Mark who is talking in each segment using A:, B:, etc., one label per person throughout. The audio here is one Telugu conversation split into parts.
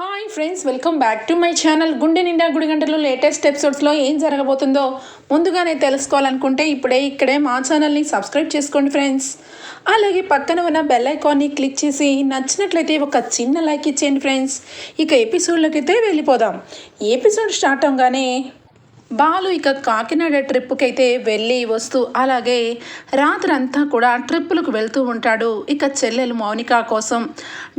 A: Hi friends welcome back to my channel గుండె నిండా గుడి గంటలో లేటెస్ట్ ఎపిసోడ్స్లో ఏం జరగబోతుందో ముందుగానే తెలుసుకోవాలనుకుంటే ఇప్పుడే ఇక్కడే మా ఛానల్ని సబ్స్క్రైబ్ చేసుకోండి ఫ్రెండ్స్ అలాగే పక్కన ఉన్న బెల్ ఐకాన్ని క్లిక్ చేసి నచ్చినట్లయితే ఒక చిన్న లైక్ ఇచ్చేయండి ఫ్రెండ్స్ ఇక ఎపిసోడ్లోకి అయితే వెళ్ళిపోదాం. ఎపిసోడ్ స్టార్ట్ అవగానే బాలు ఇక కాకినాడ ట్రిప్కి అయితే వెళ్ళి వస్తూ అలాగే రాత్రంతా కూడా ట్రిప్పులకు వెళ్తూ ఉంటాడు. ఇక చెల్లెలు మౌనిక కోసం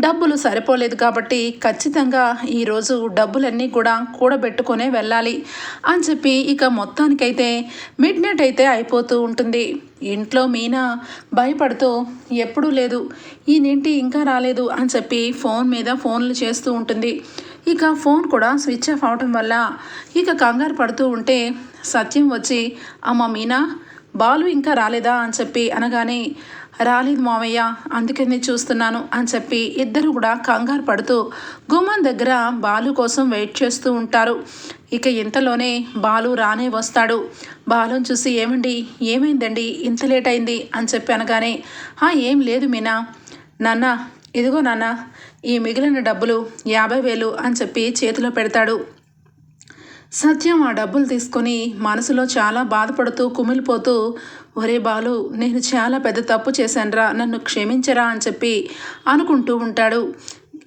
A: డబ్బులు సరిపోలేదు కాబట్టి ఖచ్చితంగా ఈరోజు డబ్బులన్నీ కూడా కూడబెట్టుకునే వెళ్ళాలి అని చెప్పి ఇక మొత్తానికైతే మిడ్ నైట్ అయితే అయిపోతూ ఉంటుంది. ఇంట్లో మీనా భయపడుతూ ఎప్పుడూ లేదు. ఈయనేంటి ఇంకా రాలేదు అని చెప్పి ఫోన్ మీద ఫోన్లు చేస్తూ ఉంటుంది. ఇక ఫోన్ కూడా స్విచ్ ఆఫ్ అవటం వల్ల ఇక కంగారు పడుతూ ఉంటే సత్యం వచ్చి అమ్మ మీనా బాలు ఇంకా రాలేదా? అని చెప్పి అనగానే రాలేదు మామయ్య అందుకని చూస్తున్నాను అని చెప్పి ఇద్దరు కూడా కంగారు పడుతూ గుమ్మం దగ్గర బాలు కోసం వెయిట్ చేస్తూ ఉంటారు. ఇక ఇంతలోనే బాలు రానే వస్తాడు. బాలుని చూసి ఏమండి ఏమైందండి? ఇంత లేట్ అయింది అని చెప్పి అనగానే ఏం లేదు మీనా. నాన్న ఇదిగో నాన్న ఈ మిగిలిన డబ్బులు యాభై వేలు అని చెప్పి చేతిలో పెడతాడు. సత్యం ఆ డబ్బులు తీసుకొని మనసులో చాలా బాధపడుతూ కుమిలిపోతూ ఒరే బాలు నేను చాలా పెద్ద తప్పు చేశానురా నన్ను క్షమించరా అని చెప్పి అనుకుంటూ ఉంటాడు.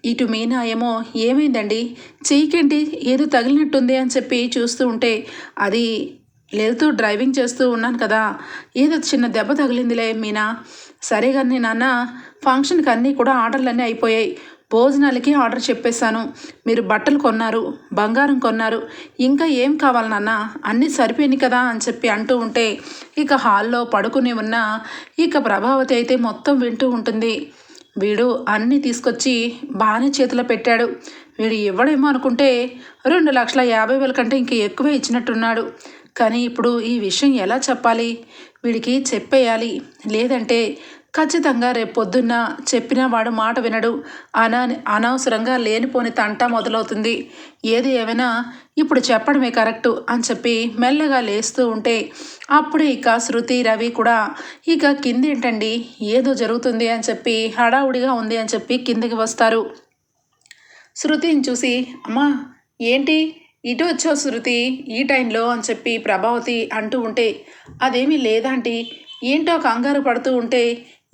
A: ఇటు మీనా ఏమో ఏమైందండి? చెయ్యికేంటి? ఏదో తగిలినట్టుంది అని చెప్పి చూస్తూ ఉంటే అది లేదుతూ డ్రైవింగ్ చేస్తూ ఉన్నాను కదా. ఏదో చిన్న దెబ్బ తగిలిందిలే మీనా. సరే కానీ నాన్న ఫంక్షన్కి అన్నీ కూడా ఆర్డర్లన్నీ అయిపోయాయి. భోజనాలకి ఆర్డర్ చెప్పేశాను. మీరు బట్టలు కొన్నారు బంగారం కొన్నారు. ఇంకా ఏం కావాలన్నా అన్నీ సరిపోయినాయి కదా అని చెప్పి అంటూ ఉంటే ఇక హాల్లో పడుకుని ఉన్న ఇక ప్రభావతి అయితే మొత్తం వింటూ ఉంటుంది. వీడు అన్నీ తీసుకొచ్చి బాగానే చేతిలో పెట్టాడు. వీడు ఇవ్వడేమో అనుకుంటే రెండు లక్షల యాభై వేల కంటే ఇంక ఎక్కువే ఇచ్చినట్టున్నాడు. కానీ ఇప్పుడు ఈ విషయం ఎలా చెప్పాలి? వీడికి చెప్పేయాలి. లేదంటే ఖచ్చితంగా రేపొద్దున్న పొద్దున్న చెప్పినా వాడు మాట వినడు. అనా అనవసరంగా లేనిపోని తంట మొదలవుతుంది. ఏది ఏమైనా ఇప్పుడు చెప్పడమే కరెక్టు అని చెప్పి మెల్లగా లేస్తూ ఉంటే అప్పుడే ఇక శృతి రవి కూడా ఇక కింది ఏంటండి ఏదో జరుగుతుంది అని చెప్పి హడావుడిగా ఉంది అని చెప్పి కిందికి వస్తారు. శృతిని చూసి అమ్మా ఏంటి? ఇటు వచ్చావు శృతి? ఈ టైంలో అని చెప్పి ప్రభావతి అంటూ ఉంటే అదేమీ లేదంటే ఏంటో కంగారు పడుతూ ఉంటే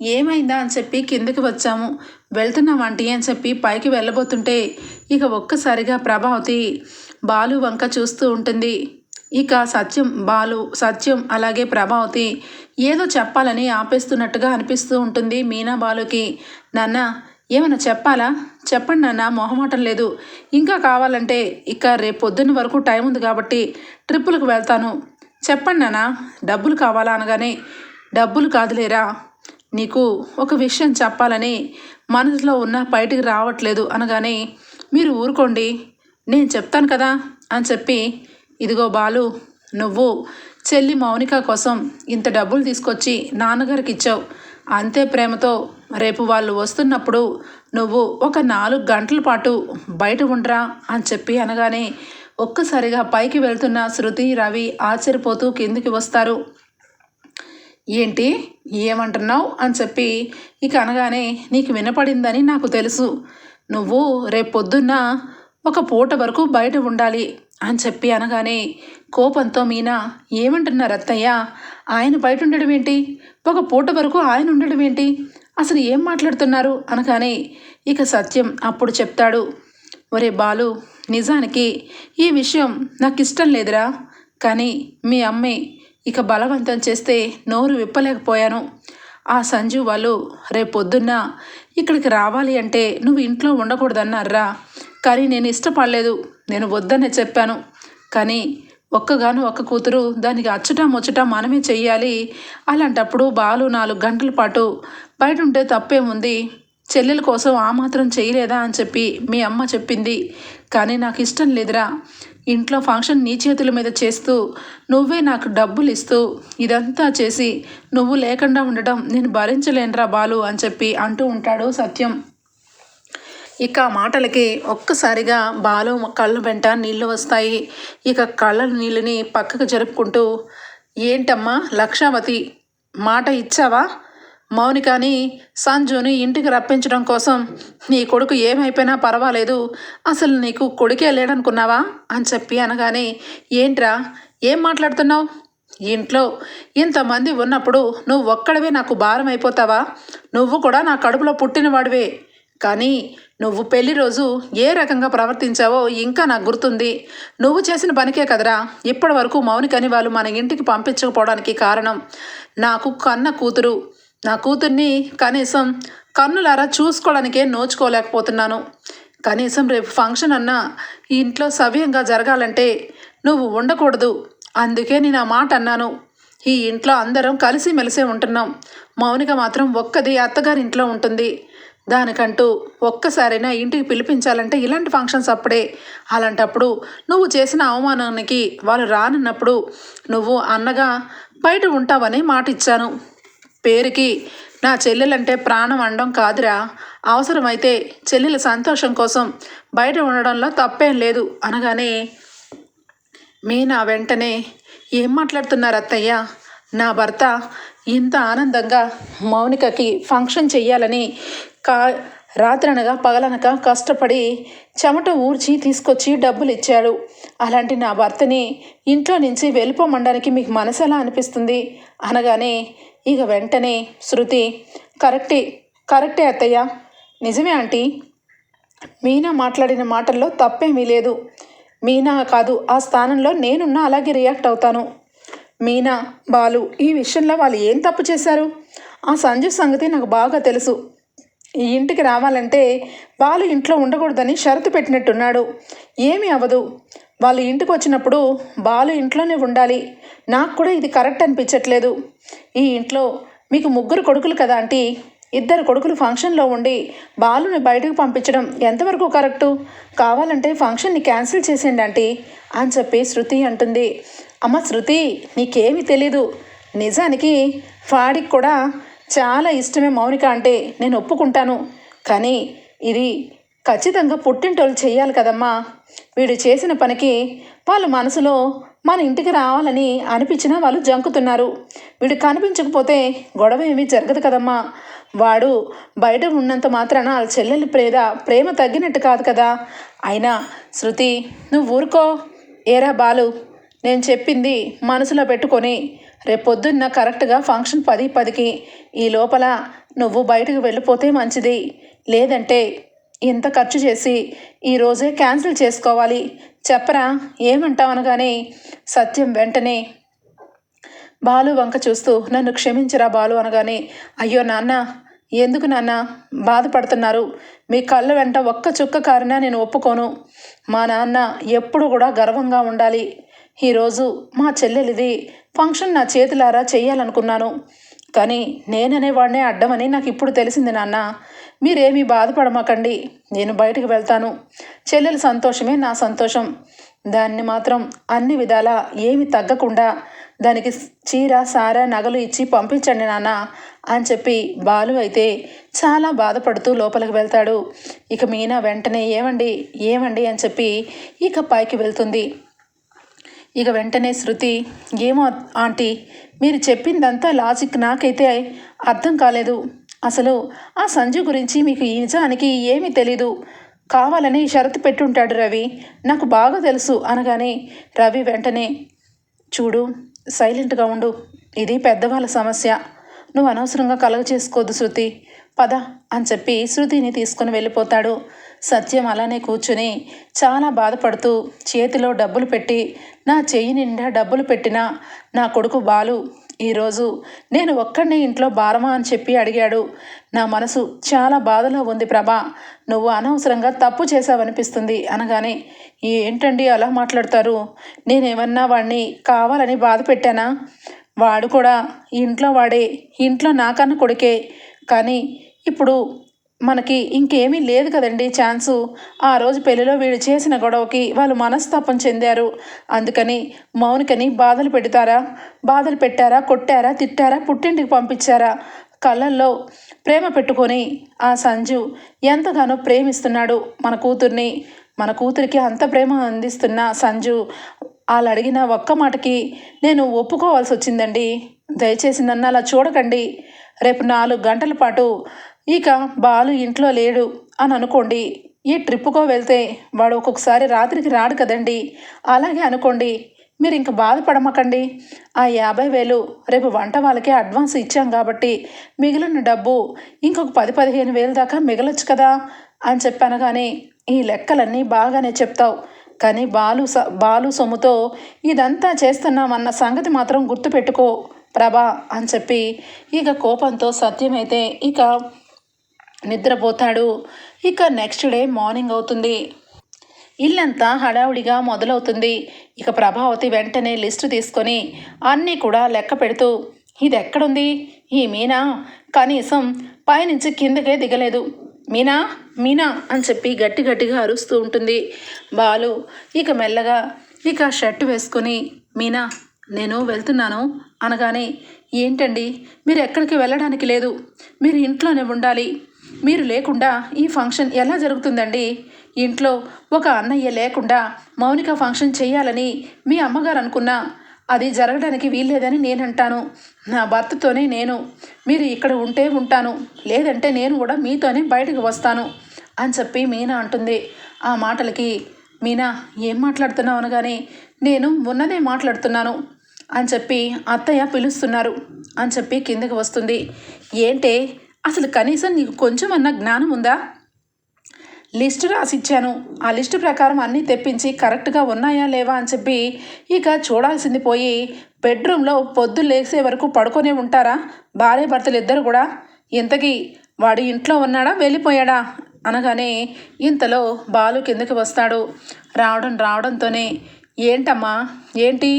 A: ఏమైందా అని చెప్పి కిందకి వచ్చాము. వెళ్తున్నాం ఆంటీ అని చెప్పి పైకి వెళ్ళబోతుంటే ఇక ఒక్కసారిగా ప్రభావతి బాలు వంక చూస్తూ ఉంటుంది. ఇక సత్యం బాలు సత్యం అలాగే ప్రభావతి ఏదో చెప్పాలని ఆపేస్తున్నట్టుగా అనిపిస్తూ ఉంటుంది మీనా బాలుకి. నాన్న ఏమైనా చెప్పాలా? చెప్పండి నాన్న మొహమాటం లేదు. ఇంకా కావాలంటే ఇక రేపు పొద్దున్న వరకు టైం ఉంది కాబట్టి ట్రిప్పులకు వెళ్తాను. చెప్పండి నాన్న డబ్బులు కావాలా అనగానే డబ్బులు కాదులేరా? నీకు ఒక విషయం చెప్పాలని మనసులో ఉన్న బయటికి రావట్లేదు అనగానే మీరు ఊరుకోండి. నేను చెప్తాను కదా అని చెప్పి ఇదిగో బాలు నువ్వు చెల్లి మౌనిక కోసం ఇంత డబ్బులు తీసుకొచ్చి నాన్నగారికి ఇచ్చావు. అంతే ప్రేమతో రేపు వాళ్ళు వస్తున్నప్పుడు నువ్వు ఒక నాలుగు గంటల పాటు బయట ఉండరా అని చెప్పి అనగానే ఒక్కసారిగా పైకి వెళ్తున్న శృతి రవి ఆశ్చర్యపోతూ కిందికి వస్తారు. ఏంటి? ఏమంటున్నావు? అని చెప్పి ఇక అనగానే నీకు వినపడిందని నాకు తెలుసు. నువ్వు రేపు పొద్దున్న ఒక పూట వరకు బయట ఉండాలి అని చెప్పి అనగానే కోపంతో మీనా ఏమంటున్నారు అత్తయ్య? ఆయన బయట ఉండడం ఏంటి? ఒక పూట వరకు ఆయన ఉండడం ఏంటి? అసలు ఏం మాట్లాడుతున్నారు? అనగానే ఇక సత్యం అప్పుడు చెప్తాడు. ఒరే బాలు నిజానికి ఈ విషయం నాకు ఇష్టం లేదురా. కానీ మీ అమ్మే ఇక బలవంతం చేస్తే నోరు విప్పలేకపోయాను. ఆ సంజు వాళ్ళు రేపొద్దున్న ఇక్కడికి రావాలి అంటే నువ్వు ఇంట్లో ఉండకూడదన్నారా కానీ నేను ఇష్టపడలేదు. నేను వద్దనే చెప్పాను. కానీ ఒక్కగాను ఒక్క కూతురు దానికి అచ్చటా ముచ్చటా మనమే చెయ్యాలి. అలాంటప్పుడు బాలు నాలుగు గంటల పాటు బయట ఉంటే తప్పేముంది? చెల్లెల కోసం ఆ మాత్రం చేయలేదా? అని చెప్పి మీ అమ్మ చెప్పింది. కానీ నాకు ఇష్టం లేదురా. ఇంట్లో ఫంక్షన్ నీ చేతుల మీద చేస్తూ నువ్వే నాకు డబ్బులు ఇస్తూ ఇదంతా చేసి నువ్వు లేకుండా ఉండటం నేను భరించలేనురా బాలు అని చెప్పి అంటూ ఉంటాడు సత్యం. ఇక మాటలకి ఒక్కసారిగా బాలు కళ్ళు వెంట నీళ్ళు వస్తాయి. ఇక కళ్ళ నీళ్ళని పక్కకు జరుపుకుంటూ ఏంటమ్మా లక్షావతి మాట ఇచ్చావా? మౌనికాని సంజుని ఇంటికి రప్పించడం కోసం నీ కొడుకు ఏమైపోయినా పర్వాలేదు. అసలు నీకు కొడుకే లేడనుకున్నావా? అని చెప్పి అనగానే ఏంట్రా? ఏం మాట్లాడుతున్నావు? ఇంట్లో ఇంతమంది ఉన్నప్పుడు నువ్వు ఒక్కడవే నాకు భారం అయిపోతావా నువ్వు కూడా నా కడుపులో పుట్టినవాడివే. కానీ నువ్వు పెళ్ళి రోజు ఏ రకంగా ప్రవర్తించావో ఇంకా నాకు గుర్తుంది. నువ్వు చేసిన పనికే కదరా. ఇప్పటి వరకు మౌనికని వాళ్ళు మన ఇంటికి పంపించకపోవడానికి కారణం నాకు కన్న కూతురు. నా కూతుర్ని కనీసం కన్నులారా చూసుకోవడానికే నోచుకోలేకపోతున్నాను. కనీసం రేపు ఫంక్షన్ అన్నా ఈ ఇంట్లో సవ్యంగా జరగాలంటే నువ్వు ఉండకూడదు. అందుకే నేను ఆ మాట అన్నాను. ఈ ఇంట్లో అందరం కలిసి మెలిసే ఉంటున్నాం. మౌనిక మాత్రం ఒక్కది అత్తగారింట్లో ఉంటుంది. దానికంటూ ఒక్కసారైనా ఇంటికి పిలిపించాలంటే ఇలాంటి ఫంక్షన్స్ అప్పుడే. అలాంటప్పుడు నువ్వు చేసిన అవమానానికి వాళ్ళు రానున్నప్పుడు నువ్వు అన్నగా బయట ఉంటావని మాట ఇచ్చాను పేరుకి. నా చెల్లెలంటే ప్రాణం అనడం కాదురా. అవసరమైతే చెల్లెల సంతోషం కోసం బయట ఉండడంలో తప్పేం లేదు అనగానే మీనా వెంటనే ఏం మాట్లాడుతున్నారు అత్తయ్య? నా భర్త ఇంత ఆనందంగా మౌనికకి ఫంక్షన్ చెయ్యాలని కా రాత్రనగా పగలనక కష్టపడి చెమట ఊర్చి తీసుకొచ్చి డబ్బులు ఇచ్చాడు అలాంటి నా భర్తని ఇంట్లో నుంచి వెళ్ళిపోమనడానికి మీకు మనసు ఎలా అనిపిస్తుంది? అనగానే ఇక వెంటనే శృతి కరెక్టే కరెక్టే అత్తయ్య. నిజమే ఆంటీ. మీనా మాట్లాడిన మాటల్లో తప్పేమీ లేదు. మీనా కాదు ఆ స్థానంలో నేనున్నా అలాగే రియాక్ట్ అవుతాను. మీనా బాలు ఈ విషయంలో వాళ్ళు ఏం తప్పు చేశారు? ఆ సంజు సంగతి నాకు బాగా తెలుసు. ఈ ఇంటికి రావాలంటే వాళ్ళు ఇంట్లో ఉండకూడదని షరతు పెట్టినట్టున్నాడు. ఏమీ అవ్వదు వాళ్ళు ఇంటికి వచ్చినప్పుడు బాలు ఇంట్లోనే ఉండాలి. నాకు కూడా ఇది కరెక్ట్ అనిపించట్లేదు. ఈ ఇంట్లో మీకు ముగ్గురు కొడుకులు కదా ఆంటీ? ఇద్దరు కొడుకులు ఫంక్షన్లో ఉండి బాలుని బయటకు పంపించడం ఎంతవరకు కరెక్టు? కావాలంటే ఫంక్షన్ని క్యాన్సిల్ చేసేయండి ఆంటీ అని చెప్పి శృతి అంటుంది. అమ్మ శృతి నీకేమీ తెలీదు. నిజానికి వాడికి కూడా చాలా ఇష్టమే మౌనిక అంటే నేను ఒప్పుకుంటాను. కానీ ఇది ఖచ్చితంగా పుట్టింటోళ్ళు చేయాలి కదమ్మా. వీడు చేసిన పనికి వాళ్ళ మనసులో మన ఇంటికి రావాలని అనిపించినా వాళ్ళు జంకుతున్నారు. వీడు కనిపించకపోతే గొడవ ఏమీ జరగదు కదమ్మా. వాడు బయట ఉన్నంత మాత్రాన వాళ్ళ చెల్లెలు ప్రేద ప్రేమ తగ్గినట్టు కాదు కదా. అయినా శృతి నువ్వు ఊరుకో. ఏరా బాలు నేను చెప్పింది మనసులో పెట్టుకొని రేపొద్దున్న కరెక్ట్గా ఫంక్షన్ పది పదికి. ఈ లోపల నువ్వు బయటకు వెళ్ళిపోతే మంచిది. లేదంటే ఇంత ఖర్చు చేసి ఈరోజే క్యాన్సిల్ చేసుకోవాలి. చెప్పరా? ఏమంటావు అనగానే సత్యం వెంటనే బాలు వంక చూస్తూ నన్ను క్షమించరా బాలు అనగానే అయ్యో నాన్న ఎందుకు నాన్న బాధపడుతున్నారు. మీ కళ్ళ వెంట ఒక్క చుక్క కారినా నేను ఒప్పుకోను. మా నాన్న ఎప్పుడు కూడా గర్వంగా ఉండాలి. ఈరోజు మా చెల్లెలిది ఫంక్షన్ నా చేతులారా చేయాలనుకున్నాను కానీ నేననేవాడినే అడ్డమని నాకు ఇప్పుడు తెలిసింది నాన్న. మీరేమీ బాధపడమాకండి. నేను బయటకు వెళ్తాను. చెల్లెల సంతోషమే నా సంతోషం. దాన్ని మాత్రం అన్ని విధాలా ఏమి తగ్గకుండా దానికి చీర సార నగలు ఇచ్చి పంపించండి నాన్న అని చెప్పి బాలు అయితే చాలా బాధపడుతూ లోపలికి వెళ్తాడు. ఇక మీనా వెంటనే ఏమండి ఏమండి అని చెప్పి ఇక పైకి వెళ్తుంది. ఇక వెంటనే శృతి ఏమో ఆంటీ మీరు చెప్పిందంతా లాజిక్ నాకైతే అర్థం కాలేదు. అసలు ఆ సంజు గురించి మీకు ఈ నిజానికి ఏమీ తెలీదు. కావాలని షరతు పెట్టుంటాడు రవి. నాకు బాగా తెలుసు అనగానే రవి వెంటనే చూడు సైలెంట్గా ఉండు. ఇది పెద్దవాళ్ళ సమస్య. నువ్వు అనవసరంగా కలగ చేసుకోవద్దు శృతి. పద అని చెప్పి శృతిని తీసుకొని వెళ్ళిపోతాడు. సత్యం అలానే కూర్చుని చాలా బాధపడుతూ చేతిలో డబ్బులు పెట్టి నా చెయ్యి నిండా డబ్బులు పెట్టిన నా కొడుకు బాలు ఈరోజు నేను ఒక్కడిని ఇంట్లో భారమా అని చెప్పి అడిగాడు. నా మనసు చాలా బాధలో ఉంది ప్రభా. నువ్వు అనవసరంగా తప్పు చేశావనిపిస్తుంది అనగానే ఏంటండి అలా మాట్లాడతారు? నేనేమన్నా వాడిని కావాలని బాధ పెట్టానా? వాడు కూడా ఇంట్లో వాడే ఇంట్లో నాకన్న కొడుకే. కానీ ఇప్పుడు మనకి ఇంకేమీ లేదు కదండి ఛాన్సు. ఆ రోజు పెళ్ళిలో వీడు చేసిన గొడవకి వాళ్ళు మనస్తాపం చెందారు. అందుకని మౌనికని బాధలు పెడతారా? బాధలు పెట్టారా? కొట్టారా? తిట్టారా? పుట్టింటికి పంపించారా? కళ్ళల్లో ప్రేమ పెట్టుకొని ఆ సంజు ఎంతగానో ప్రేమిస్తున్నాడు మన కూతుర్ని. మన కూతురికి అంత ప్రేమ అందిస్తున్న సంజు వాళ్ళు అడిగిన ఒక్క మాటకి నేను ఒప్పుకోవాల్సి వచ్చిందండి. దయచేసి నన్ను అలా చూడకండి. రేపు నాలుగు గంటల పాటు ఇక బాలు ఇంట్లో లేడు అని అనుకోండి. ఈ ట్రిప్పుకో వెళ్తే వాడు ఒక్కొక్కసారి రాత్రికి రాడు కదండి. అలాగే అనుకోండి. మీరు ఇంక బాధపడమకండి. ఆ యాభై వేలు రేపు వంట వాళ్ళకి అడ్వాన్స్ ఇచ్చాం కాబట్టి మిగిలిన డబ్బు ఇంకొక పది పదిహేను వేలు దాకా మిగలొచ్చు కదా అని చెప్పాను కానీ ఈ లెక్కలన్నీ బాగానే చెప్తావు. కానీ బాలు స బాలు సొమ్ముతో ఇదంతా చేస్తున్నామన్న సంగతి మాత్రం గుర్తుపెట్టుకో ప్రభా అని చెప్పి ఇక కోపంతో సత్యమైతే ఇక నిద్రపోతాడు. ఇక నెక్స్ట్ డే మార్నింగ్ అవుతుంది. ఇల్లంతా హడావుడిగా మొదలవుతుంది. ఇక ప్రభావతి వెంటనే లిస్టు తీసుకొని అన్నీ కూడా లెక్క పెడుతూ ఇది ఎక్కడుంది ఈ మీనా? కనీసం పైనుంచి కిందకే దిగలేదు. మీనా? మీనా? అని చెప్పి గట్టి గట్టిగా అరుస్తూ ఉంటుంది. బాలు ఇక మెల్లగా ఇక షర్ట్ వేసుకొని మీనా నేను వెళ్తున్నాను అనగానే ఏంటండి? మీరు ఎక్కడికి వెళ్ళడానికి లేదు. మీరు ఇంట్లోనే ఉండాలి. మీరు లేకుండా ఈ ఫంక్షన్ ఎలా జరుగుతుందండి? ఇంట్లో ఒక అన్నయ్య లేకుండా మౌనిక ఫంక్షన్ చేయాలని మీ అమ్మగారు అనుకున్నా అది జరగడానికి వీల్లేదని నేను అంటాను నా భర్తతోనే నేను. మీరు ఇక్కడ ఉంటే ఉంటాను. లేదంటే నేను కూడా మీతోనే బయటకు వస్తాను అని చెప్పి మీనా అంటుంది. ఆ మాటలకి మీనా ఏం మాట్లాడుతున్నావు అనగానే నేను ఉన్నదే మాట్లాడుతున్నాను అని చెప్పి అత్తయ్య పిలుస్తున్నారు అని చెప్పి కిందకి వస్తుంది. ఏంటే అసలు కనీసం నీకు కొంచెం అన్న జ్ఞానం ఉందా? లిస్టు రాసిచ్చాను. ఆ లిస్టు ప్రకారం అన్నీ తెప్పించి కరెక్ట్గా ఉన్నాయా లేవా అని చెప్పి ఇక చూడాల్సింది పోయి బెడ్రూమ్లో పొద్దు లేసే వరకు పడుకొనే ఉంటారా? భార్య భర్తలు ఇద్దరు కూడా? ఇంతకీ వాడు ఇంట్లో ఉన్నాడా? వెళ్ళిపోయాడా? అనగానే ఇంతలో బాలు కిందకి వస్తాడు. రావడం రావడంతోనే ఏంటమ్మా? ఏంటి?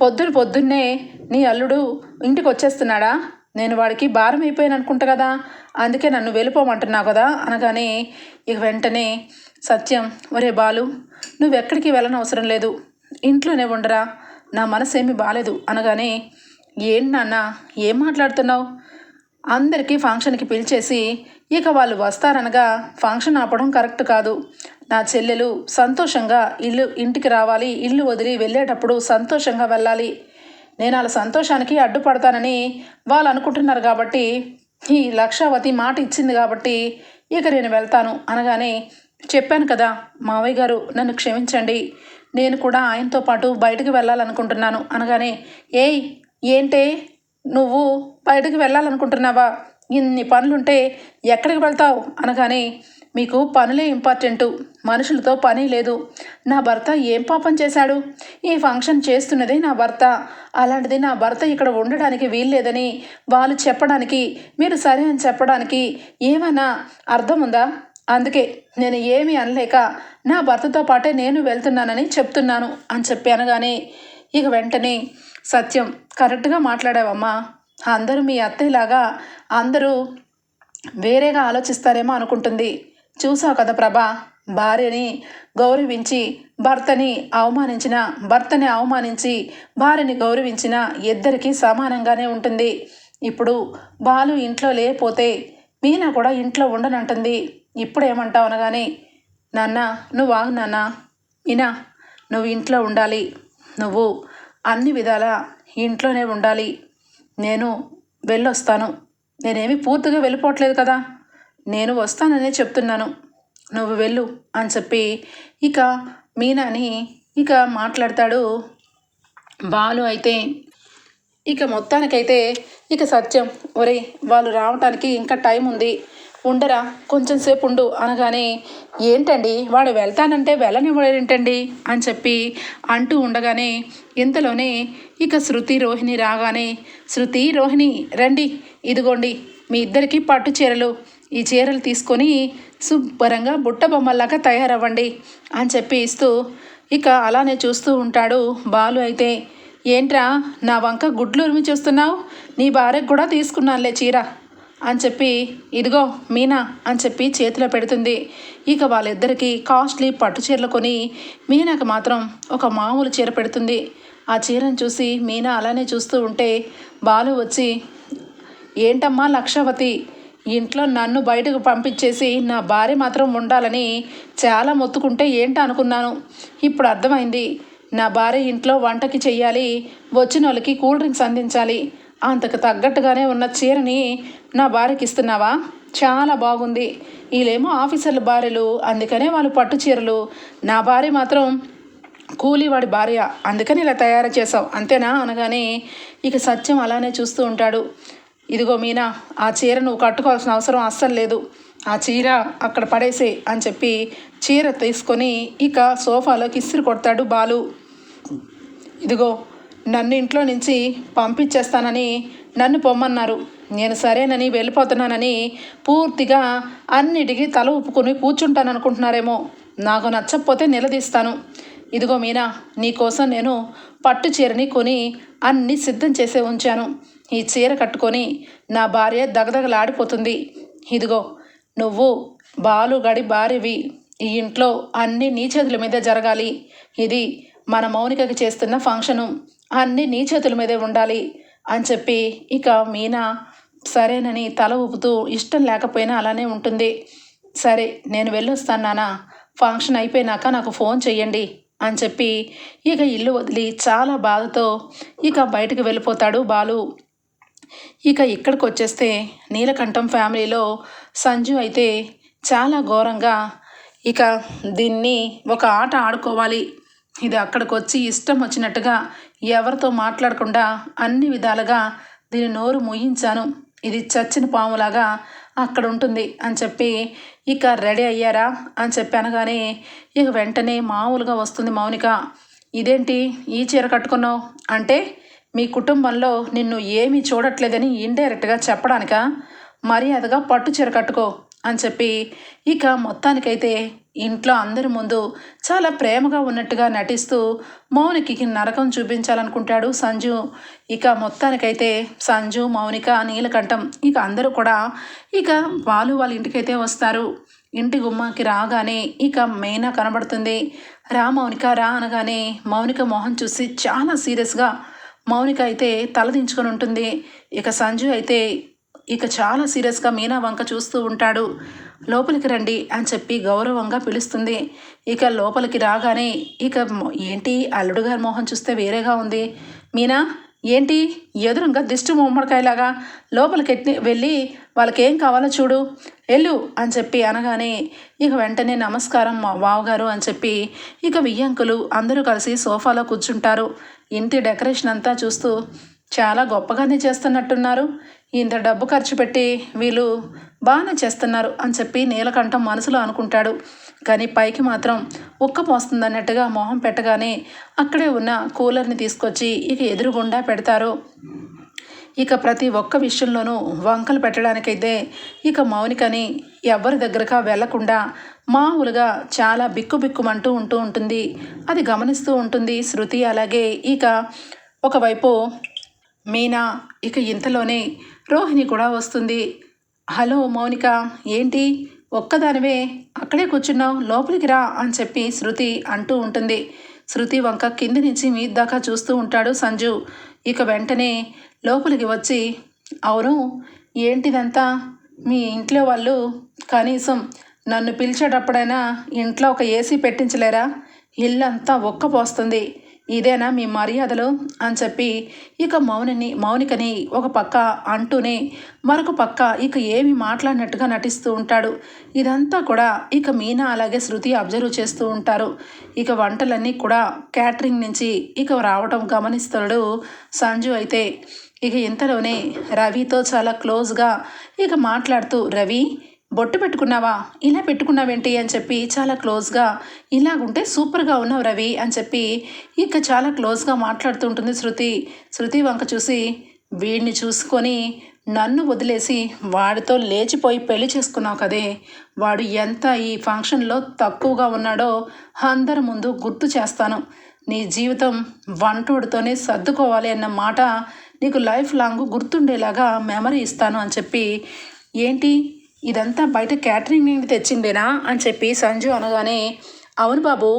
A: పొద్దున పొద్దున్నే నీ అల్లుడు ఇంటికి వచ్చేస్తున్నాడా నేను వాడికి భారం అయిపోయాను అనుకుంటా కదా. అందుకే నన్ను వెళ్ళిపోమంటున్నావు కదా అనగానే ఇక వెంటనే సత్యం ఒరే బాలు నువ్వెక్కడికి వెళ్ళనవసరం లేదు. ఇంట్లోనే ఉండరా. నా మనసు ఏమీ బాగాలేదు అనగానే ఏంటి నాన్న ఏం మాట్లాడుతున్నావు? అందరికీ ఫంక్షన్కి పిలిచేసి ఇక వాళ్ళు వస్తారనగా ఫంక్షన్ ఆపడం కరెక్ట్ కాదు. నా చెల్లెలు సంతోషంగా ఇల్లు ఇంటికి రావాలి ఇల్లు వదిలి వెళ్ళేటప్పుడు సంతోషంగా వెళ్ళాలి. నేను వాళ్ళ సంతోషానికి అడ్డుపడతానని వాళ్ళు అనుకుంటున్నారు కాబట్టి ఈ లక్షావతి మాట ఇచ్చింది కాబట్టి ఇక నేను వెళ్తాను అనగానే చెప్పాను కదా మావయ్య గారు నన్ను క్షమించండి. నేను కూడా ఆయనతో పాటు బయటకు వెళ్ళాలనుకుంటున్నాను. అనగానే ఏయ్ ఏంటే? నువ్వు బయటకు వెళ్ళాలనుకుంటున్నావా? ఇన్ని పనులుంటే ఎక్కడికి వెళ్తావు? అనగానే మీకు పనులే ఇంపార్టెంటు మనుషులతో పని లేదు. నా భర్త ఏం పాపం చేశాడు? ఈ ఫంక్షన్ చేస్తున్నదే నా భర్త. అలాంటిది నా భర్త ఇక్కడ ఉండడానికి వీల్లేదని వాళ్ళు చెప్పడానికి మీరు సరే అని చెప్పడానికి ఏమైనా అర్థం ఉందా? అందుకే నేను ఏమీ అనలేక నా భర్తతో పాటే నేను వెళ్తున్నానని చెప్తున్నాను అని చెప్పి అనగానే ఇక వెంటనే సత్యం కరెక్ట్గా మాట్లాడావమ్మా. అందరూ మీ అత్తయ్యలాగా అందరూ వేరేగా ఆలోచిస్తారేమో అనుకుంటుంది. చూసావు కదా ప్రభా? భార్యని గౌరవించి భర్తని అవమానించిన భర్తని అవమానించి భార్యని గౌరవించిన ఇద్దరికీ సమానంగానే ఉంటుంది. ఇప్పుడు బాలు ఇంట్లో లేకపోతే మీనా కూడా ఇంట్లో ఉండనంటుంది. ఇప్పుడు ఏమంటావు అనగానే నాన్న నువ్వు ఆగు నాన్న. ఇనా నువ్వు ఇంట్లో ఉండాలి. నువ్వు అన్ని విధాల ఇంట్లోనే ఉండాలి. నేను వెళ్ళొస్తాను. నేనేమి పూర్తిగా వెళ్ళిపోవట్లేదు కదా. నేను వస్తాననే చెప్తున్నాను. నువ్వు వెళ్ళు అని చెప్పి ఇక మీనాని ఇక మాట్లాడతాడు బాలు అయితే. ఇక మొత్తానికైతే ఇక సత్యం ఒరే వాళ్ళు రావటానికి ఇంకా టైం ఉంది. ఉండరా కొంచెం సేపు ఉండు అనగానే ఏంటండి వాడు వెళ్తానంటే వెళ్ళనివ్వడేంటండి అని చెప్పి అంటూ ఉండగానే ఇంతలోనే ఇక శృతి రోహిణి రాగానే శృతి రోహిణి రండి ఇదిగోండి మీ ఇద్దరికి పట్టు చీరలు ఈ చీరలు తీసుకొని శుభ్రంగా బుట్ట బొమ్మల్లాగా తయారవ్వండి అని చెప్పి ఇస్తూ ఇక అలానే చూస్తూ ఉంటాడు బాలు అయితే. ఏంట్రా నా వంక గుడ్లు ఉరిమి చూస్తున్నావు? నీ భార్యకు కూడా తీసుకున్నానులే చీర అని చెప్పి ఇదిగో మీనా అని చెప్పి చేతిలో పెడుతుంది. ఇక వాళ్ళిద్దరికీ కాస్ట్లీ పట్టు చీరలు కొని మీనాకు మాత్రం ఒక మామూలు చీర పెడుతుంది. ఆ చీరను చూసి మీనా అలానే చూస్తూ ఉంటే బాలు వచ్చి ఏంటమ్మా లక్షవతి ఇంట్లో నన్ను బయటకు పంపించేసి నా భార్య మాత్రం ఉండాలని చాలా మొత్తుకుంటే ఏంటి అనుకున్నాను. ఇప్పుడు అర్థమైంది. నా భార్య ఇంట్లో వంటకి చెయ్యాలి వచ్చిన వాళ్ళకి కూల్ డ్రింక్స్ అందించాలి. అంతకు తగ్గట్టుగానే ఉన్న చీరని నా భార్యకి ఇస్తున్నావా? చాలా బాగుంది. వీళ్ళేమో ఆఫీసర్ల భార్యలు అందుకనే వాళ్ళు పట్టు చీరలు. నా భార్య మాత్రం కూలీవాడి భార్య అందుకని ఇలా తయారు చేసావు అంతేనా? అనగానే ఇక సత్యం అలానే చూస్తూ ఉంటాడు. ఇదిగో మీనా ఆ చీర నువ్వు కట్టుకోవాల్సిన అవసరం అస్సలు లేదు. ఆ చీర అక్కడ పడేసే అని చెప్పి చీర తీసుకొని ఇక సోఫాలోకి ఇస్త్రీ కొడతాడు బాలు. ఇదిగో నన్ను ఇంట్లో నుంచి పంపించేస్తానని నన్ను పొమ్మన్నారు. నేను సరేనని వెళ్ళిపోతున్నానని పూర్తిగా అన్నిటికీ తల ఊపుకొని కూర్చుంటాను అనుకుంటున్నారేమో నాకు నచ్చకపోతే నిలదీస్తాను. ఇదిగో మీనా నీకోసం నేను పట్టు చీరని కొని అన్నీ సిద్ధం చేసే ఉంచాను. ఈ చీర కట్టుకొని నా భార్య దగదగలాడిపోతుంది. ఇదిగో నువ్వు బాలుగడి భార్యవి. ఈ ఇంట్లో అన్ని నీ చేతుల మీదే జరగాలి. ఇది మన మౌనికకి చేస్తున్న ఫంక్షను. అన్ని నీ చేతుల మీదే ఉండాలి అని చెప్పి ఇక మీనా సరేనని తల ఊపుతూ ఇష్టం లేకపోయినా అలానే ఉంటుంది. సరే నేను వెళ్ళొస్తాను నాన్న ఫంక్షన్ అయిపోయినాక నాకు ఫోన్ చెయ్యండి అని చెప్పి ఇక ఇల్లు వదిలి చాలా బాధతో ఇక బయటకు వెళ్ళిపోతాడు బాలు. ఇక ఇక్కడికి వచ్చేస్తే నీలకంఠం ఫ్యామిలీలో సంజు అయితే చాలా ఘోరంగా ఇక దీన్ని ఒక ఆట ఆడుకోవాలి. ఇది అక్కడికి వచ్చి ఇష్టం వచ్చినట్టుగా ఎవరితో మాట్లాడకుండా అన్ని విధాలుగా దీని నోరు ముయించాను. ఇది చచ్చిన పాములాగా అక్కడ ఉంటుంది అని చెప్పి ఇక రెడీ అయ్యారా అని చెప్పి అనగానే ఇక వెంటనే మామూలుగా వస్తుంది మౌనిక. ఇదేంటి ఈ చీర కట్టుకున్నావు? అంటే మీ కుటుంబంలో నిన్ను ఏమీ చూడట్లేదని ఇండైరెక్ట్గా చెప్పడానికా? మర్యాదగా పట్టు చీర కట్టుకో అని చెప్పి ఇక మొత్తానికైతే ఇంట్లో అందరి ముందు చాలా ప్రేమగా ఉన్నట్టుగా నటిస్తూ మౌనికి నరకం చూపించాలనుకుంటాడు సంజు. ఇక మొత్తానికైతే సంజు మౌనిక నీలకంఠం ఇక అందరూ కూడా ఇక వాళ్ళు వాళ్ళ ఇంటికైతే వస్తారు. ఇంటి గుమ్మకి రాగానే ఇక మెయినా కనబడుతుంది. రా మౌనిక రా అనగానే మౌనిక మొహం చూసి చాలా సీరియస్గా మౌనిక అయితే తలదించుకొని ఉంటుంది. ఇక సంజు అయితే ఇక చాలా సీరియస్గా మీనా వంక చూస్తూ ఉంటాడు. లోపలికి రండి అని చెప్పి గౌరవంగా పిలుస్తుంది. ఇక లోపలికి రాగానే ఇక ఏంటి? అల్లుడు గారి మొహం చూస్తే వేరేగా ఉంది. మీనా ఏంటి? ఎదురుగా దిష్టి ముమ్మడికాయలాగా లోపలికి ఎట్టి వెళ్ళి వాళ్ళకి ఏం కావాలో చూడు వెళ్ళు అని చెప్పి అనగానే ఇక వెంటనే నమస్కారం మా బావగారు అని చెప్పి ఇక వియ్యంకులు అందరూ కలిసి సోఫాలో కూర్చుంటారు. ఇంటి డెకరేషన్ అంతా చూస్తూ చాలా గొప్పగానే చేస్తున్నట్టున్నారు. ఇంత డబ్బు ఖర్చు పెట్టి వీళ్ళు బాగానే చేస్తున్నారు అని చెప్పి నీలకంఠం మనసులో అనుకుంటాడు. కానీ పైకి మాత్రం ఉక్క పోస్తుందన్నట్టుగా మొహం పెట్టగానే అక్కడే ఉన్న కూలర్ని తీసుకొచ్చి ఇక ఎదురుగుండా పెడతారు. ఇక ప్రతి ఒక్క విషయంలోనూ వంకలు పెట్టడానికైతే ఇక మౌనికని ఎవరి దగ్గరగా వెళ్ళకుండా మామూలుగా చాలా బిక్కుబిక్కుమంటూ ఉంటూ ఉంటుంది. అది గమనిస్తూ ఉంటుంది శృతి. అలాగే ఇక ఒకవైపు మీనా ఇక ఇంతలోనే రోహిణి కూడా వస్తుంది. హలో మౌనిక ఏంటి? ఒక్కదానివే? అక్కడే కూర్చున్నావు లోపలికి రా అని చెప్పి శృతి అంటూ ఉంటుంది. శృతి వంక కింది నుంచి మీ దాకా చూస్తూ ఉంటాడు సంజు. ఇక వెంటనే లోపలికి వచ్చి అవును ఏంటిదంతా? మీ ఇంట్లో వాళ్ళు కనీసం నన్ను పిలిచేటప్పుడైనా ఇంట్లో ఒక ఏసీ పెట్టించలేరా? ఇల్లంతా ఒక్కపోస్తుంది. ఇదేనా మీ మర్యాదలు? అని చెప్పి ఇక మౌనిని మౌనికని ఒక పక్క అంటూనే మరొక పక్క ఇక ఏమి మాట్లాడినట్టుగా నటిస్తూ ఉంటాడు. ఇదంతా కూడా ఇక మీనా అలాగే శృతి అబ్జర్వ్ చేస్తూ ఉంటారు. ఇక వంటలన్నీ కూడా క్యాటరింగ్ నుంచి ఇక రావటం గమనిస్తాడు సంజు అయితే. ఇక ఇంతలోనే రవితో చాలా క్లోజ్గా ఇక మాట్లాడుతూ రవి బొట్టు పెట్టుకున్నావా? ఇలా పెట్టుకున్నావేంటి? అని చెప్పి చాలా క్లోజ్గా ఇలాగుంటే సూపర్గా ఉన్నావు రవి అని చెప్పి ఇక చాలా క్లోజ్గా మాట్లాడుతూ ఉంటుంది శృతి. శృతి వంక చూసి వీడిని చూసుకొని నన్ను వదిలేసి వాడితో లేచిపోయి పెళ్ళి చేసుకున్నావు కదే. వాడు ఎంత ఈ ఫంక్షన్లో తక్కువగా ఉన్నాడో అందరి ముందు గుర్తు చేస్తాను. నీ జీవితం వంటోడితోనే సర్దుకోవాలి అన్న మాట నీకు లైఫ్ లాంగ్ గుర్తుండేలాగా మెమరీ ఇస్తాను అని చెప్పి ఏంటి? ఇదంతా బయట క్యాటరింగ్ నుండి తెచ్చిందేనా అని చెప్పి సంజు అనగానే అవును బాబు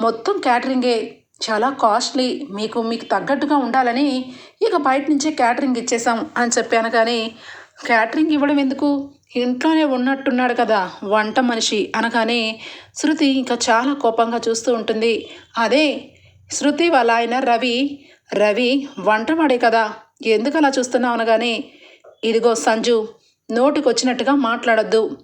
A: మొత్తం క్యాటరింగే. చాలా కాస్ట్లీ. మీకు మీకు తగ్గట్టుగా ఉండాలని ఇక బయట నుంచే క్యాటరింగ్ ఇచ్చేసాం అని చెప్పి అనగానే క్యాటరింగ్ ఇవ్వడం ఎందుకు? ఇంట్లోనే ఉన్నట్టున్నాడు కదా వంట మనిషి. అనగానే శృతి ఇంకా చాలా కోపంగా చూస్తూ ఉంటుంది. అదే శృతి వాళ్ళ ఆయన రవి రవి వంటవాడే కదా. ఎందుకు అలా చూస్తున్నావు అనగానే ఇదిగో సంజు నోటికొచ్చినట్టుగా మాట్లాడొద్దు.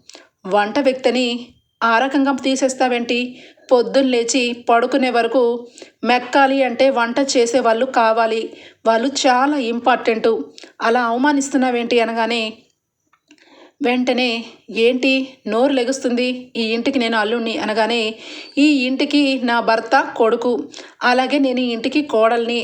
A: వంట వ్యక్తిని ఆ రకంగా తీసేస్తావేంటి? పొద్దున్న లేచి పడుకునే వరకు మెక్కాలి అంటే వంట చేసే వాళ్ళు కావాలి. వాళ్ళు చాలా ఇంపార్టెంట్. అలా అవమానిస్తున్నావేంటి అనగానే వెంటనే ఏంటి నోరు లెగుస్తుంది ఈ ఇంటికి నేను అల్లుణ్ణి అనగానే ఈ ఇంటికి నా భర్త కొడుకు. అలాగే నేను ఈ ఇంటికి కోడల్ని.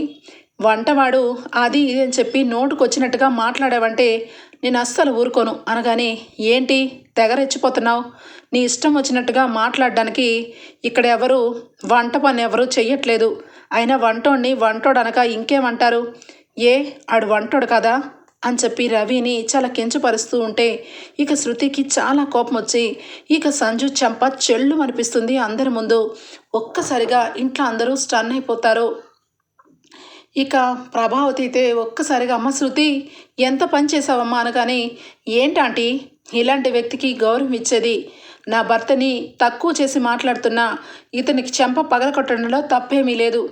A: వంటవాడు అది ఇది అని చెప్పి నోటుకొచ్చినట్టుగా మాట్లాడావంటే నేను అస్సలు ఊరుకోను. అనగానే ఏంటి? తెగరెచ్చిపోతున్నావు నీ ఇష్టం వచ్చినట్టుగా మాట్లాడడానికి ఇక్కడ ఎవరు వంట పని ఎవరు చెయ్యట్లేదు. అయినా వంటోడిని వంటోడు అనక ఇంకేమంటారు? ఏ ఆడు వంటోడు కదా? అని చెప్పి రవిని చాలా కించపరుస్తూ ఉంటే ఇక శృతికి చాలా కోపం వచ్చి ఇక సంజు చెంప చెల్లు అనిపిస్తుంది అందరి ముందు. ఒక్కసారిగా ఇంట్లో అందరూ స్టన్ అయిపోతారు ఇక ప్రభావతి అయితే ఒక్కసారిగా అమ్మ శృతి ఎంత పని చేసావమ్మా అనగానే ఏంటంటీ ఇలాంటి వ్యక్తికి గౌరవం ఇచ్చేది. నా భర్తని తక్కువ చేసి మాట్లాడుతున్నా. ఇతనికి చెంప పగలకొట్టడంలో తప్పేమీ లేదు.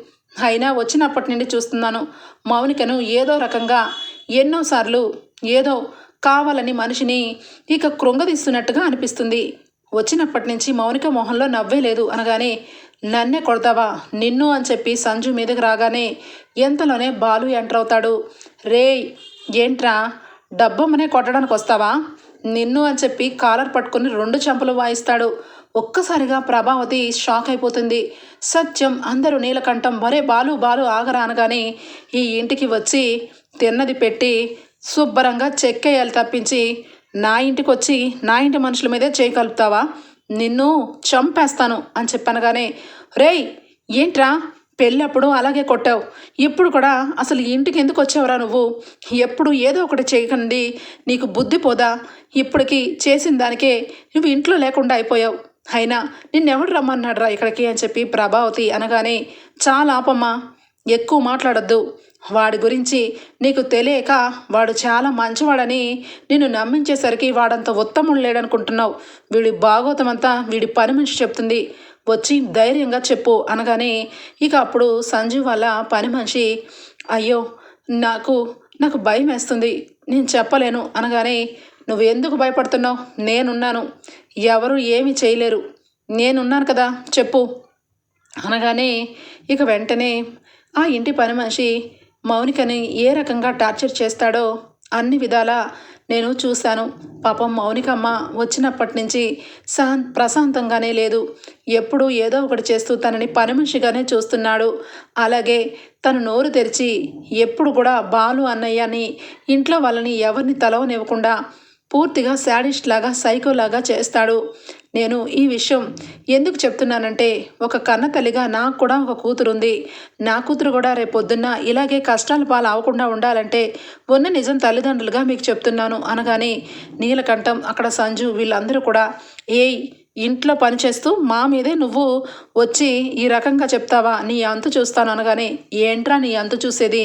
A: అయినా వచ్చినప్పటి నుండి చూస్తున్నాను. మౌనికను ఏదో రకంగా ఎన్నోసార్లు ఏదో కావాలని మనిషిని ఇక కృంగదీస్తున్నట్టుగా అనిపిస్తుంది. వచ్చినప్పటి నుంచి మౌనిక మొహంలో నవ్వే లేదు. అనగానే నన్నే కొడతావా? నిన్ను అని చెప్పి సంజు మీదకి రాగానే ఎంతలోనే బాలు ఎంటర్ అవుతాడు. రే ఏంట్రా? డబ్బమ్మనే కొట్టడానికి వస్తావా? నిన్ను అని చెప్పి కాలర్ పట్టుకుని రెండు చెంపలు వాయిస్తాడు. ఒక్కసారిగా ప్రభావతి షాక్ అయిపోతుంది. సత్యం అందరూ నీలకంఠం మరే బాలు బాలు ఆగరా అనగానే ఈ ఇంటికి వచ్చి తిన్నది పెట్టి శుభ్రంగా చెక్కేయాలి తప్పించి నా ఇంటికి వచ్చి నా ఇంటి మనుషుల మీదే చేయగలుగుతావా నిన్ను చంపేస్తాను అని చెప్పనగానే రేయ్ ఏంట్రా? పెళ్ళప్పుడు అలాగే కొట్టావు. ఇప్పుడు కూడా అసలు ఇంటికి ఎందుకు వచ్చావురా నువ్వు? ఎప్పుడు ఏదో ఒకటి చేయకండి. నీకు బుద్ధి పోదా? ఇప్పటికి చేసిన దానికే నువ్వు ఇంట్లో లేకుండా అయిపోయావు. అయినా నిన్నెవడు రమ్మన్నాడురా ఇక్కడికి అని చెప్పి ప్రభావతి అనగానే చాలా ఆపమ్మా ఎక్కువ మాట్లాడద్దు. వాడి గురించి నీకు తెలియక వాడు చాలా మంచివాడని నిన్ను నమ్మించేసరికి వాడంత ఉత్తముడు లేడనుకుంటున్నావు. వీడి భాగవతమంతా వీడి పని మనిషి చెప్తుంది. వచ్చి ధైర్యంగా చెప్పు అనగానే ఇక అప్పుడు సంజీవ్ వాళ్ళ పని మనిషి అయ్యో నాకు నాకు భయం వేస్తుంది. నేను చెప్పలేను. అనగానే నువ్వు ఎందుకు భయపడుతున్నావు? నేనున్నాను. ఎవరు ఏమి చేయలేరు. నేనున్నాను కదా చెప్పు. అనగానే ఇక వెంటనే ఆ ఇంటి పని మనిషి మౌనికని ఏ రకంగా టార్చర్ చేస్తాడో అన్ని విధాలా నేను చూశాను. పాపం మౌనికమ్మ వచ్చినప్పటి నుంచి సహ ప్రశాంతంగానే లేదు. ఎప్పుడూ ఏదో ఒకటి చేస్తూ తనని పనిమనిషిగానే చూస్తున్నాడు. అలాగే తను నోరు తెరిచి ఎప్పుడు కూడా బాలు అన్నయ్యని ఇంట్లో వాళ్ళని ఎవరిని తలవనివ్వకుండా పూర్తిగా శాడిస్ట్ లాగా సైకోలాగా చేస్తాడు. నేను ఈ విషయం ఎందుకు చెప్తున్నానంటే ఒక కన్న తల్లిగా నాకు కూడా ఒక కూతురు ఉంది నా కూతురు కూడా రేపొద్దున్న ఇలాగే కష్టాల పాలు అవ్వకుండా ఉండాలంటే ఉన్న నిజం తల్లిదండ్రులుగా మీకు చెప్తున్నాను అనగానే నీలకంఠం అక్కడ సంజు వీళ్ళందరూ కూడా ఏయ్ ఇంట్లో పనిచేస్తూ మా మీదే నువ్వు వచ్చి ఈ రకంగా చెప్తావా? నీ అంతు చూస్తాను అనగానే ఏంట్రా నీ అంతు చూసేది?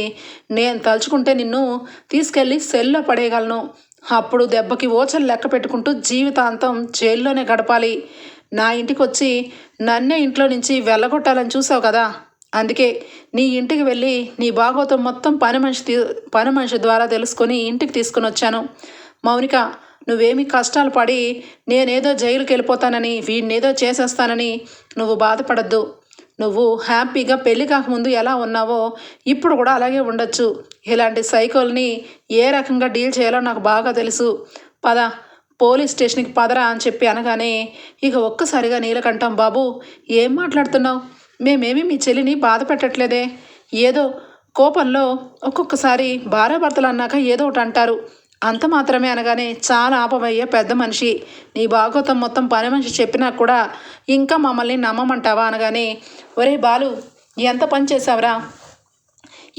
A: నేను తలుచుకుంటే నిన్ను తీసుకెళ్ళి సెల్లో పడేయగలను. అప్పుడు దెబ్బకి ఓచలు లెక్క పెట్టుకుంటూ జీవితాంతం జైల్లోనే గడపాలి. నా ఇంటికి వచ్చి నన్నే ఇంట్లో నుంచి వెళ్ళగొట్టాలని చూసావు కదా? అందుకే నీ ఇంటికి వెళ్ళి నీ భాగవతం మొత్తం పని మనిషి తీ పని మనిషి ద్వారా తెలుసుకొని ఇంటికి తీసుకుని వచ్చాను. మౌనిక నువ్వేమి కష్టాలు పడి నేనేదో జైలుకి వెళ్ళిపోతానని వీడినేదో చేసేస్తానని నువ్వు బాధపడద్దు. నువ్వు హ్యాపీగా పెళ్ళి కాకముందు ఎలా ఉన్నావో ఇప్పుడు కూడా అలాగే ఉండొచ్చు. ఇలాంటి సైకిల్ని ఏ రకంగా డీల్ చేయాలో నాకు బాగా తెలుసు. పద పోలీస్ స్టేషన్కి పదరా అని చెప్పి అనగానే ఇక ఒక్కసారిగా నీలకంఠం బాబు ఏం మాట్లాడుతున్నావు? మేమేమి మీ చెల్లిని బాధ పెట్టట్లేదే. ఏదో కోపంలో ఒక్కొక్కసారి భార్యాభర్తలు అన్నాక ఏదో ఒకటి అంటారు. అంత మాత్రమే అనగానే చాలా ఆపమయ్యే పెద్ద మనిషి. నీ భాగవతం మొత్తం పని మనిషి చెప్పినా కూడా ఇంకా మమ్మల్ని నమ్మమంటావా అనగానే ఒరే బాలు ఎంత పని చేసావురా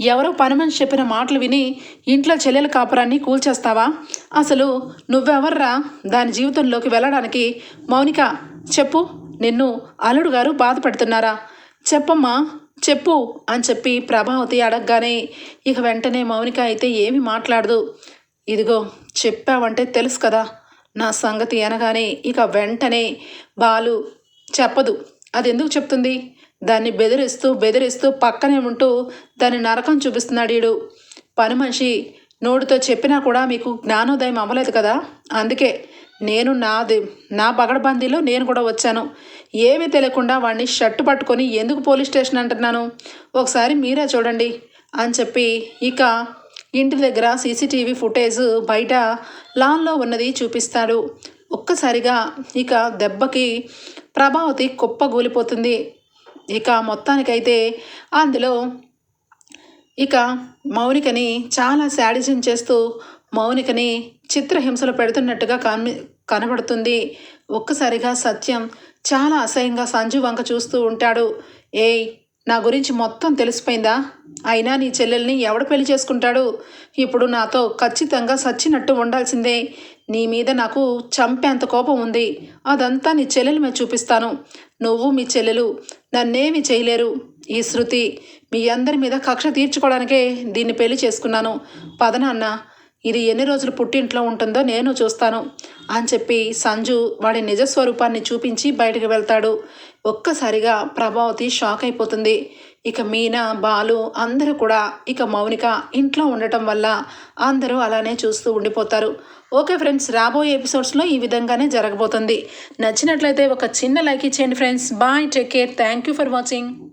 A: ఎవరో పని మనిషి చెప్పిన మాటలు విని ఇంట్లో చెల్లెల కాపురాన్ని కూల్చేస్తావా? అసలు నువ్వెవర్రా? దాని జీవితంలోకి వెళ్ళడానికి మౌనిక చెప్పు నిన్ను అల్లుడు గారు బాధపడుతున్నారా? చెప్పమ్మా చెప్పు అని చెప్పి ప్రభావతి అడగగానే ఇక వెంటనే మౌనిక అయితే ఏమి మాట్లాడదు. ఇదిగో చెప్పావంటే తెలుసు కదా. నా సంగతి అనగానే ఇక వెంటనే బాలు చెప్పదు. అది ఎందుకు చెప్తుంది? దాన్ని బెదిరిస్తూ బెదిరిస్తూ పక్కనే ఉంటూ దాని నరకం చూపిస్తున్నాడు ఈడు. పని మనిషి నోటితో చెప్పినా కూడా మీకు జ్ఞానోదయం అవ్వలేదు కదా. అందుకే నేను నాది నా పగడబందీలో నేను కూడా వచ్చాను. ఏమీ తెలియకుండా వాడిని షర్టు పట్టుకొని ఎందుకు పోలీస్ స్టేషన్ అంటున్నాను? ఒకసారి మీరే చూడండి అని చెప్పి ఇక ఇంటి దగ్గర సీసీటీవీ ఫుటేజ్ బయట లాన్లో ఉన్నది చూపిస్తాడు. ఒక్కసారిగా ఇక దెబ్బకి ప్రభావతి కుప్పగూలిపోతుంది. ఇక మొత్తానికైతే అందులో ఇక మౌనికని చాలా శాడిజం చేస్తూ మౌనికని చిత్రహింసలు పెడుతున్నట్టుగా కని కనబడుతుంది. ఒక్కసారిగా సత్యం చాలా అసహ్యంగా సంజు వంక చూస్తూ ఉంటాడు. ఏయ్ నా గురించి మొత్తం తెలిసిపోయిందా? అయినా నీ చెల్లెల్ని ఎవడు పెళ్ళి చేసుకుంటాడు? ఇప్పుడు నాతో ఖచ్చితంగా సచ్చినట్టు ఉండాల్సిందే. నీ మీద నాకు చంపేంత కోపం ఉంది. అదంతా నీ చెల్లెలు మీద చూపిస్తాను. నువ్వు మీ చెల్లెలు. నన్నేమి చేయలేరు. ఈ శృతి మీ అందరి మీద కక్ష తీర్చుకోవడానికే దీన్ని పెళ్ళి చేసుకున్నాను. పదనాన్న ఇది ఎన్ని రోజులు పుట్టింట్లో ఉంటుందో నేను చూస్తాను. అని చెప్పి సంజు వాడి నిజస్వరూపాన్ని చూపించి బయటకు వెళ్తాడు. ఒక్కసారిగా ప్రభావతి షాక్ అయిపోతుంది. ఇక మీనా బాలు అందరూ కూడా ఇక మౌనిక ఇంట్లో ఉండటం వల్ల అందరూ అలానే చూస్తూ ఉండిపోతారు. ఓకే ఫ్రెండ్స్ రాబోయే ఎపిసోడ్స్లో ఈ విధంగానే జరగబోతుంది. నచ్చినట్లయితే ఒక చిన్న లైక్ ఇచ్చేయండి friends. Bye take care. Thank you for watching.